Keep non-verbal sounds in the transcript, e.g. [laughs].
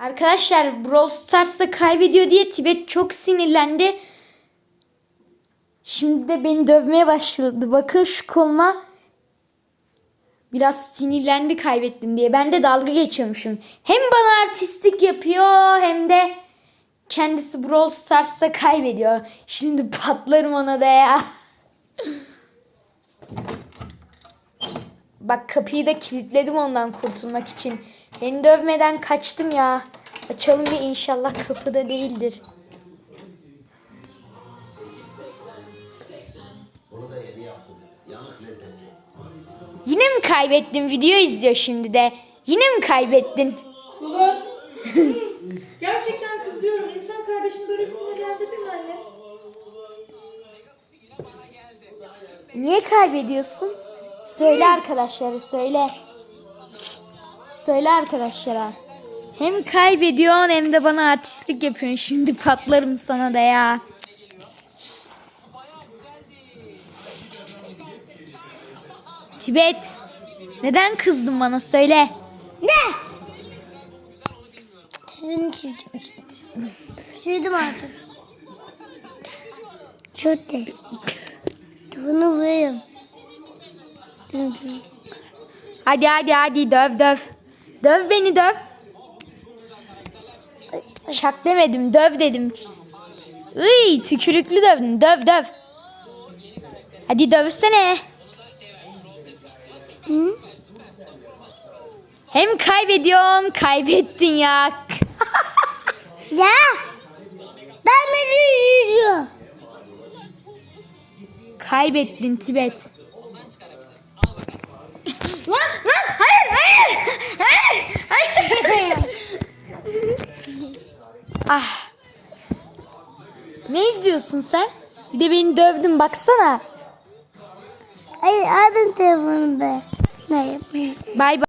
Arkadaşlar Brawl Stars'ta kaybediyor diye Tibet çok sinirlendi. Şimdi de beni dövmeye başladı. Bakın şu koluma biraz sinirlendi kaybettim diye. Ben de dalga geçiyormuşum. Hem bana artistlik yapıyor hem de kendisi Brawl Stars'ta kaybediyor. Şimdi patlarım ona da ya. Bak kapıyı da kilitledim ondan kurtulmak için. Beni dövmeden kaçtım ya. Açalım bir inşallah kapıda değildir. Yine mi kaybettin? Video izliyor şimdi de. Yine mi kaybettin? Bulut. [laughs] Gerçekten kızıyorum. İnsan kardeşini böyle sinirlendirir mi anne? Niye kaybediyorsun? Söyle arkadaşlara söyle. Söyle arkadaşlara. Hem kaybediyorsun hem de bana artistlik yapıyorsun. Şimdi patlarım sana da ya. Tibet. Neden kızdın bana söyle. Ne? Suyunu sürdüm. Sürdüm artık. Çok tez. Bunu vuruyorum. Hadi hadi hadi döv döv. Döv beni döv. Şak demedim döv dedim. Iy tükürüklü dövdün döv döv. Hadi dövsene. Hı? Hem kaybediyorsun kaybettin ya. [laughs] Ya! Ben beni yüzüyor. Kaybettin Tibet. Ah. Ne izliyorsun sen? Bir de beni dövdün baksana. Hayır aldın telefonu be. Ne yapayım? Bay bay.